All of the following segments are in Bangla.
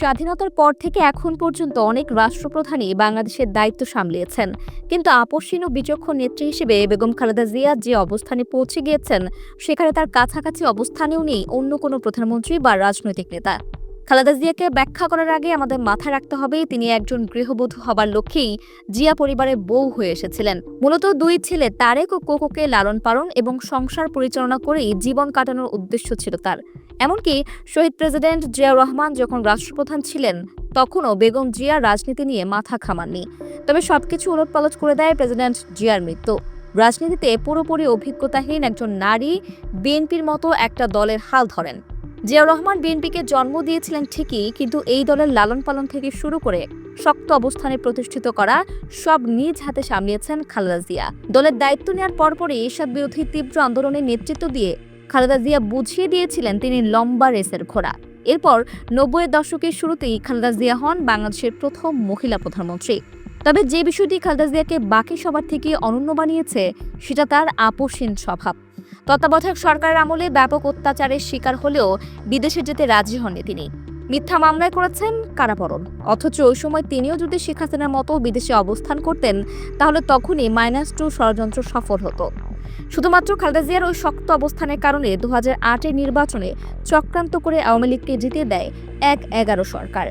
স্বাধীনতার পর থেকে এখন পর্যন্ত অনেক রাষ্ট্রপ্রধানই বাংলাদেশের দায়িত্ব সামলিয়েছেন। কিন্তু আপসীন ও বিচক্ষণ নেত্রী হিসেবে বেগম খালেদা জিয়া যে অবস্থানে পৌঁছে গিয়েছেন, সেখানে তার কাছাকাছি অবস্থানেও নেই অন্য কোনো প্রধানমন্ত্রী বা রাজনৈতিক নেতা। খালেদা জিয়াকে ব্যাখ্যা করার আগে আমাদের মাথায় রাখতে হবে, তিনি একজন গৃহবধূ হবার লক্ষ্যেই জিয়া পরিবারের বউ হয়ে এসেছিলেন। মূলত দুই ছেলে, তারেক ও কোকোকে লালন পালন এবং সংসার পরিচালনা করেই জীবন কাটানোর উদ্দেশ্য ছিল তার। এমনকি শহীদ প্রেসিডেন্ট জিয়া রহমান যখন রাষ্ট্রপ্রধান ছিলেন, তখনও বেগম জিয়া রাজনীতি নিয়ে মাথা খামাননি তবে সবকিছু উলটপালট করে দেয় প্রেসিডেন্ট জিয়ার মৃত্যু। রাজনীতিতে পুরোপুরি অভিজ্ঞতাহীন একজন নারী, বিএনপির মতো একটা দলের হাল ধরেন। জিয়া রহমান বিএনপিকে জন্ম দিয়েছিলেন ঠিকই, কিন্তু এই দলের লালন পালন থেকে শুরু করে শক্ত অবস্থানে প্রতিষ্ঠিত করা সব নিজ হাতে সামলিয়েছেন খালেদা জিয়া। দলের দায়িত্ব নেওয়ার পরপরই এরশাদ বিরোধী তীব্র আন্দোলনের নেতৃত্ব দিয়ে খালেদা জিয়া বুঝিয়ে দিয়েছিলেন তিনি লম্বা রেসের ঘোড়া। এরপর নব্বইয়ের দশকের শুরুতেই খালেদা জিয়া হন বাংলাদেশের প্রথম মহিলা প্রধানমন্ত্রী। তবে যে বিষয়টি খালেদা জিয়াকে বাকি সবার থেকে অনন্য বানিয়েছে, সেটা তার আপোষহীন স্বভাব। তত্ত্বাবধায়ক সরকারের আমলে ব্যাপক অত্যাচারের শিকার হলেও বিদেশে যেতে রাজি হননি তিনি। মিথ্যা মামলায় করেছেন কারাবরণ। অথচ ওই সময় তিনিও যদি শেখ হাসিনার মতো বিদেশে অবস্থান করতেন, তাহলে তখনই মাইনাস টু ষড়যন্ত্র সফল হতো। শুধুমাত্র খালেদা জিয়ার ওই শক্ত অবস্থানের কারণে দু হাজার নির্বাচনে চক্রান্ত করে আওয়ামী লীগকে জিতে দেয় এক এগারো সরকার।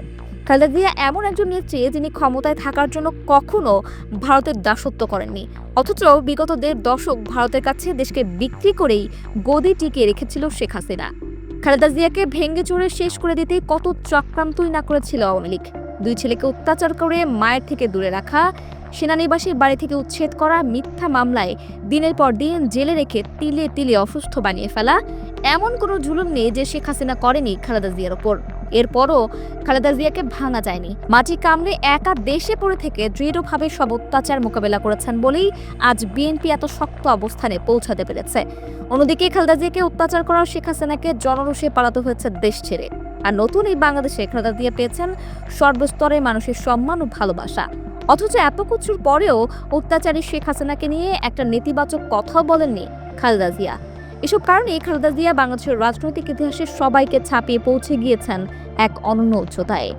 খালেদা জিয়া এমন একজন নেত্রী যিনি ক্ষমতায় থাকার জন্য কখনো ভারতের দাসত্ব করেননি। অথচ বিগত দেড় দশক ভারতের কাছে দেশকে বিক্রি করেই গদি টিকিয়ে রেখেছিল শেখ হাসিনা। খালেদা জিয়াকে ভেঙে চড়ে শেষ করে দিতে কত চক্রান্তই না করেছিল আওয়ামী লীগ। দুই ছেলেকে অত্যাচার করে মায়ের থেকে দূরে রাখা, সেনানিবাসীর বাড়ি থেকে উচ্ছেদ করা, মিথ্যা মামলায় দিনের পর দিন জেলে রেখে তিলে তিলে অসুস্থ বানিয়ে ফেলা, এমন কোনো জুলুম নেই যে শেখ হাসিনা করেনি খালেদা জিয়ার ওপর। এরপরও খালেদা জিয়াকে ভাঙা যায়নি। মাটি কামড়ে একা দেশে পড়ে থেকে দৃঢ়ভাবে সব অত্যাচার মোকাবেলা করেছেন বলেই আজ বিএনপি এত শক্ত অবস্থানে পৌঁছাতে পেরেছে। অন্যদিকে খালেদা জিয়াকে অত্যাচার করা শেখ হাসিনাকে জনরোষে পালাতে হয়েছে দেশ ছেড়ে। আর নতুন এই বাংলাদেশে খালেদা জিয়া পেয়েছেন সর্বস্তরের মানুষের সম্মান ও ভালোবাসা। অথচ এত কিছুর পরেও অত্যাচারী শেখ হাসিনাকে নিয়ে একটা নেতিবাচক কথাও বলেননি খালেদা জিয়া। এসব কারণে খালেদা জিয়া বাংলাদেশের রাজনৈতিক ইতিহাসে সবাইকে ছাপিয়ে পৌঁছে গিয়েছেন এক অনন্য উচ্চতায়।